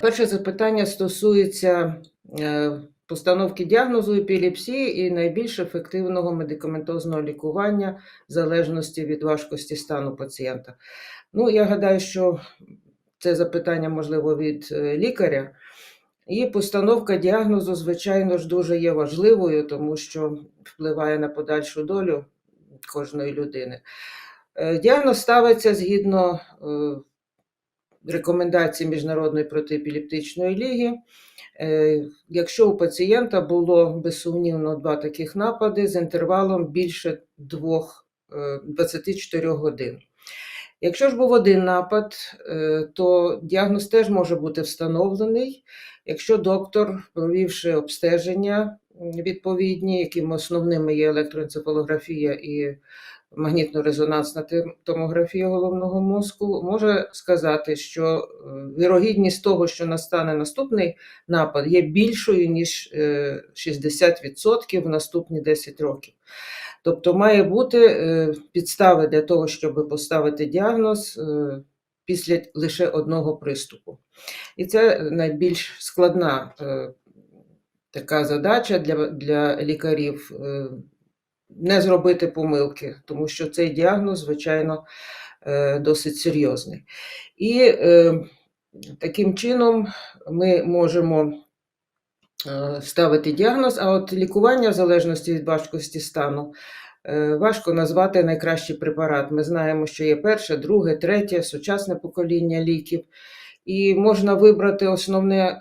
Перше запитання стосується е, постановки діагнозу епілепсії і найбільш ефективного медикаментозного лікування в залежності від важкості стану пацієнта. Ну, я гадаю, що це запитання можливо від е, лікаря. І постановка діагнозу, звичайно ж, дуже є важливою, тому що впливає на подальшу долю кожної людини. Е, Діагноз ставиться згідно рекомендацій Міжнародної протиепілептичної ліги. Е, Якщо у пацієнта було безсумнівно два таких напади з інтервалом більше двох, е, 24 годин. Якщо ж був один напад, е, то діагноз теж може бути встановлений, якщо доктор, провівши обстеження відповідні, якими основними є електроенцефалографія і магнітно-резонансна томографія головного мозку, може сказати, що е, вірогідність того, що настане наступний напад, є більшою, ніж е, 60% в наступні 10 років. Тобто має бути е, підстави для того, щоб поставити діагноз е, після лише одного приступу. І це найбільш складна е, така задача для, для лікарів е, не зробити помилки, тому що цей діагноз, звичайно, е, досить серйозний. І е, таким чином ми можемо е, ставити діагноз, а от лікування в залежності від важкості стану. Важко назвати найкращий препарат. Ми знаємо, що є перше, друге, третє, сучасне покоління ліків, і можна вибрати основне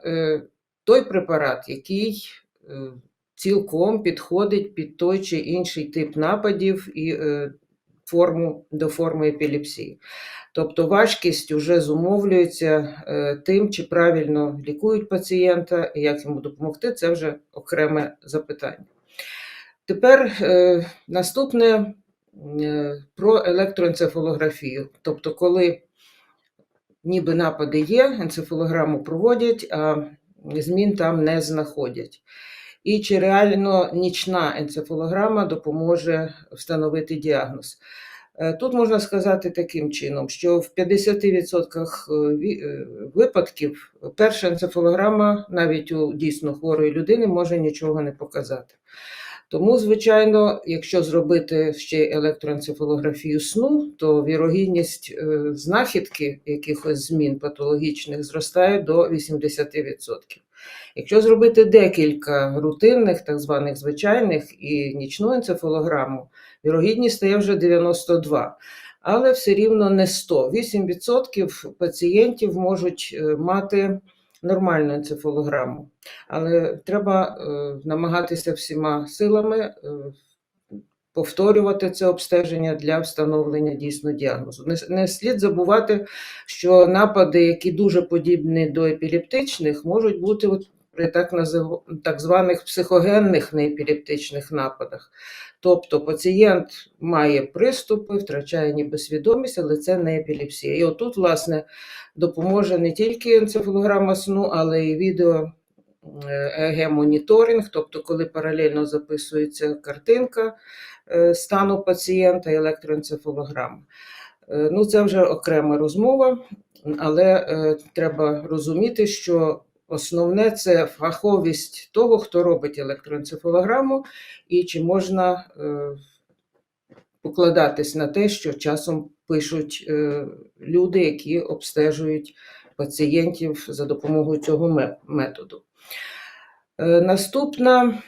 той препарат, який цілком підходить під той чи інший тип нападів і е, форму до форми епілепсії. Тобто важкість вже зумовлюється е, тим, чи правильно лікують пацієнта і як йому допомогти, це вже окреме запитання. Тепер е, наступне про електроенцефалографію. Тобто, коли ніби напади є, енцефалограму проводять, а змін там не знаходять. І чи реально нічна енцефалограма допоможе встановити діагноз? Е, Тут можна сказати таким чином, що в 50% е, випадків перша енцефалограма навіть у дійсно хворої людини може нічого не показати. Тому, звичайно, якщо зробити ще електроенцефалографію сну, то вірогідність е, знахідки якихось змін патологічних зростає до 80%. Якщо зробити декілька рутинних, так званих звичайних і нічну енцефалограму, вірогідність стає вже 92, але все рівно не 100. 8% пацієнтів можуть е, мати нормальну енцефалограму. Але треба е, намагатися всіма силами е, повторювати це обстеження для встановлення дійсно діагнозу. Не, не слід забувати, що напади, які дуже подібні до епілептичних, можуть бути при так, так званих психогенних неепілептичних нападах. Тобто пацієнт має приступи, втрачає ніби свідомість, але це не епілепсія. І отут, власне, допоможе не тільки енцефалограма сну, але і відео ЕГ-моніторинг, тобто коли паралельно записується картинка е, стану пацієнта і електроенцефалограма. Е, Ну, це вже окрема розмова, але е, треба розуміти, що основне це фаховість того, хто робить електроенцефалограму, і чи можна е, покладатись на те, що часом пишуть е, люди, які обстежують пацієнтів за допомогою цього методу. Е, Наступне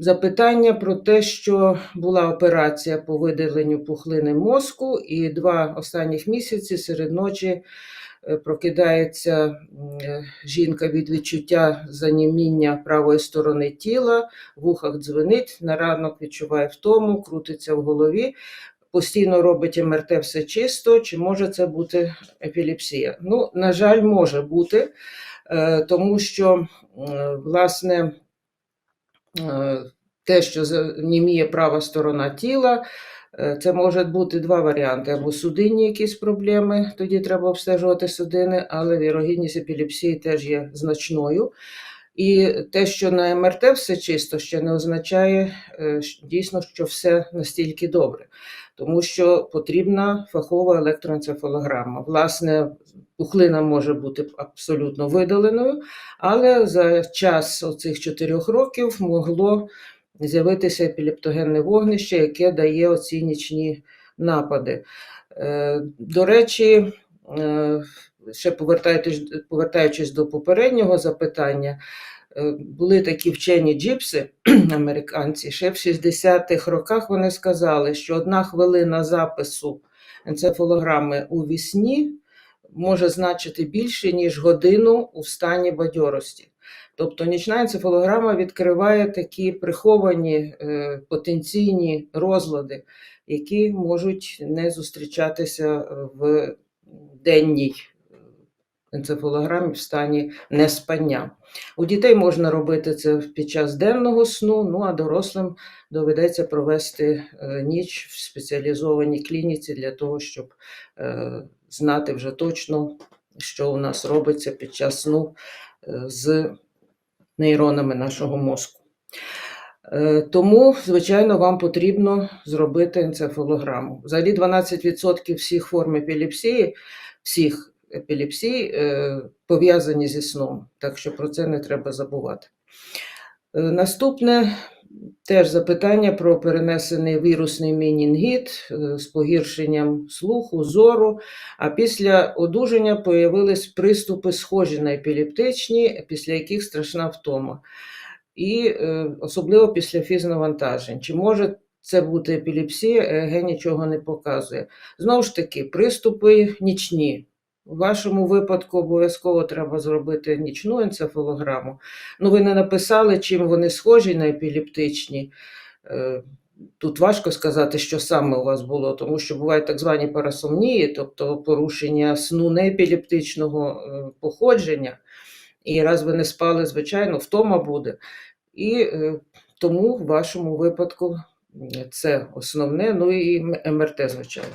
запитання про те, що була операція по видаленню пухлини мозку, і два останніх місяці серед ночі прокидається е, жінка від відчуття заніміння правої сторони тіла, в ухах дзвенить, на ранок відчуває втому, крутиться в голові, постійно робить МРТ все чисто, чи може це бути епілепсія? Ну, на жаль, може бути, е, тому що, е, власне, е, те, що німіє права сторона тіла, е, це можуть бути два варіанти: або судинні якісь проблеми, тоді треба обстежувати судини, але вірогідність епілепсії теж є значною. І те, що на МРТ все чисто, ще не означає е, дійсно, що все настільки добре. тому що потрібна фахова електроенцефалограма. Власне, пухлина може бути абсолютно видаленою, але за час оцих чотирьох років могло з'явитися епілептогенне вогнище, яке дає оці нічні напади. Е, До речі, е, ще повертаючись, до попереднього запитання, е, були такі вчені джипси, американці, ще в 60-х роках вони сказали, що одна хвилина запису енцефалограми у вісні може значити більше, ніж годину у стані бадьорості. Тобто нічна енцефалограма відкриває такі приховані е, потенційні розлади, які можуть не зустрічатися е, в денній е, енцефалограмі в стані неспання. У дітей можна робити це під час денного сну, ну а дорослим доведеться провести ніч в спеціалізованій клініці для того, щоб знати вже точно, що у нас робиться під час сну з нейронами нашого мозку. Е, Тому, звичайно, вам потрібно зробити енцефалограму. Взагалі 12% всіх форм епілепсії, всіх епілепсій е, пов'язані зі сном, так що про це не треба забувати. Е, Наступне теж запитання про перенесений вірусний мінінгіт е, з погіршенням слуху, зору. А після одужання появились приступи, схожі на епілептичні, після яких страшна втома. І е, особливо після фізнавантажень. Чи може це бути епілепсія, ЕЕГ нічого не показує. Знову ж таки, приступи нічні. У вашому випадку обов'язково треба зробити нічну енцефалограму. Ну, ви не написали, чим вони схожі на епілептичні. Е, Тут важко сказати, що саме у вас було, тому що бувають так звані парасомнії, тобто порушення сну неепілептичного е, походження. І раз ви не спали, звичайно, втома буде. І е, тому в вашому випадку це основне, ну і МРТ, звичайно.